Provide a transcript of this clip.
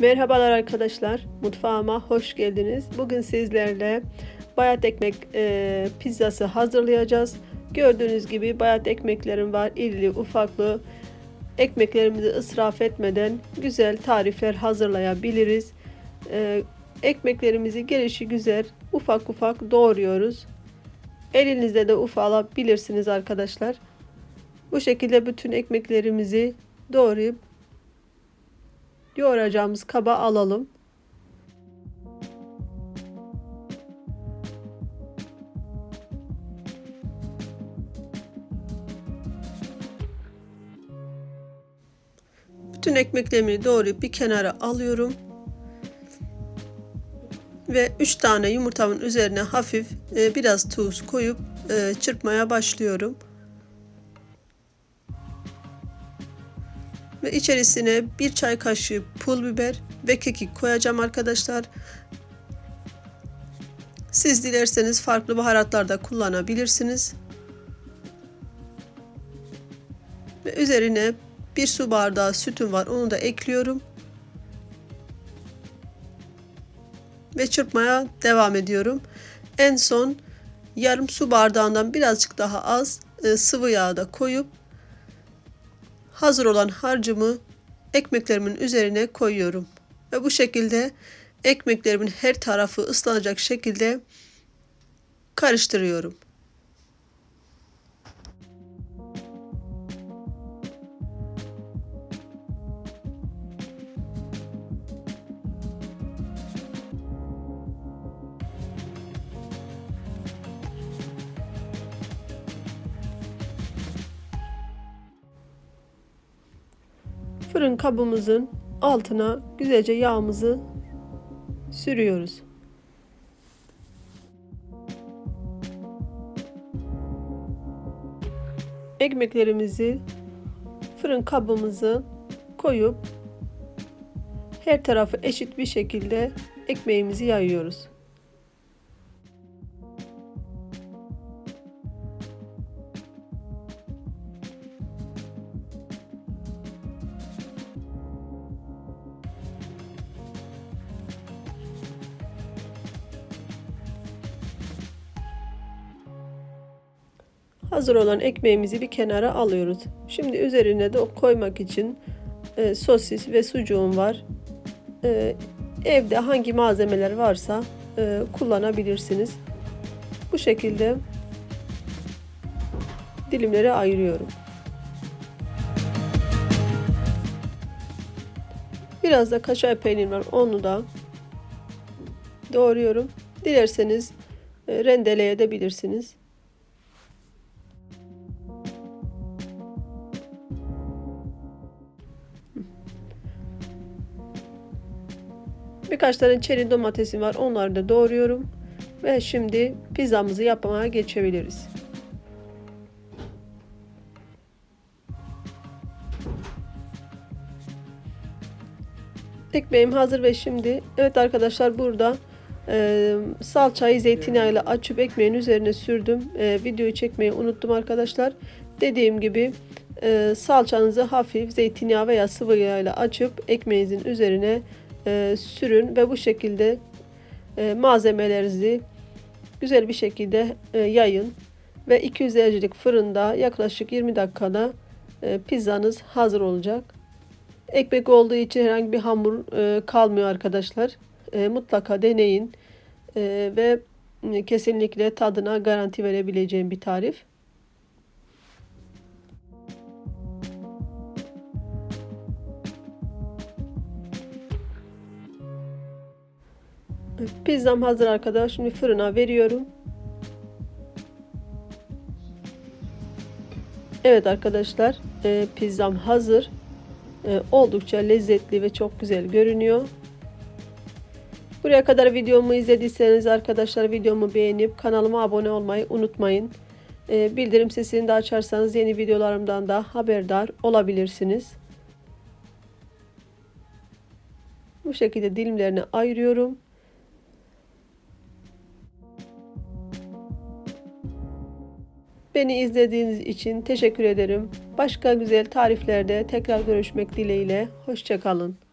Merhabalar arkadaşlar, mutfağıma hoş geldiniz. Bugün sizlerle bayat ekmek e, pizzası hazırlayacağız. Gördüğünüz gibi bayat ekmeklerim var, irili ufaklı. Ekmeklerimizi ısraf etmeden güzel tarifler hazırlayabiliriz. E, ekmeklerimizi gelişi güzel ufak ufak doğruyoruz. Elinizde de ufalabilirsiniz arkadaşlar. Bu şekilde bütün ekmeklerimizi doğrayıp yoğuracağımız kaba alalım. Bütün ekmeklerimi doğrayıp bir kenara alıyorum. Ve 3 tane yumurtamın üzerine hafif e, biraz tuz koyup e, çırpmaya başlıyorum. Ve içerisine bir çay kaşığı pul biber ve kekik koyacağım arkadaşlar. Siz dilerseniz farklı baharatlar da kullanabilirsiniz. Ve üzerine bir su bardağı sütüm var. Onu da ekliyorum. Ve çırpmaya devam ediyorum. En son yarım su bardağından birazcık daha az e, sıvı yağ da koyup hazır olan harcımı ekmeklerimin üzerine koyuyorum. Ve bu şekilde ekmeklerimin her tarafı ıslanacak şekilde karıştırıyorum. Fırın kabımızın altına güzelce yağımızı sürüyoruz. Ekmeklerimizi fırın kabımızı koyup her tarafı eşit bir şekilde ekmeğimizi yayıyoruz. Hazır olan ekmeğimizi bir kenara alıyoruz. Şimdi üzerine de koymak için e, sosis ve sucuğum var. E, evde hangi malzemeler varsa e, kullanabilirsiniz. Bu şekilde dilimlere ayırıyorum. Biraz da kaşar peynir var. Onu da doğruyorum. Dilerseniz e, rendeleyebilirsiniz. Birkaç tane çeri domatesim var. Onları da doğruyorum. Ve şimdi pizzamızı yapmaya geçebiliriz. Ekmeğim hazır ve şimdi evet arkadaşlar burada e, salçayı zeytinyağıyla açıp ekmeğin üzerine sürdüm. E, videoyu çekmeyi unuttum arkadaşlar. Dediğim gibi e, salçanızı hafif zeytinyağı veya sıvı yağ ile açıp ekmeğinizin üzerine e, sürün ve bu şekilde e, malzemelerinizi güzel bir şekilde e, yayın ve 200 derecelik fırında yaklaşık 20 dakikada e, pizzanız hazır olacak. Ekmek olduğu için herhangi bir hamur e, kalmıyor arkadaşlar. E, mutlaka deneyin e, ve e, kesinlikle tadına garanti verebileceğim bir tarif. Pizzam hazır arkadaşlar. Şimdi fırına veriyorum. Evet arkadaşlar e, pizzam hazır. E, oldukça lezzetli ve çok güzel görünüyor. Buraya kadar videomu izlediyseniz arkadaşlar videomu beğenip kanalıma abone olmayı unutmayın. E, bildirim sesini de açarsanız yeni videolarımdan da haberdar olabilirsiniz. Bu şekilde dilimlerini ayırıyorum. Beni izlediğiniz için teşekkür ederim. Başka güzel tariflerde tekrar görüşmek dileğiyle. Hoşçakalın.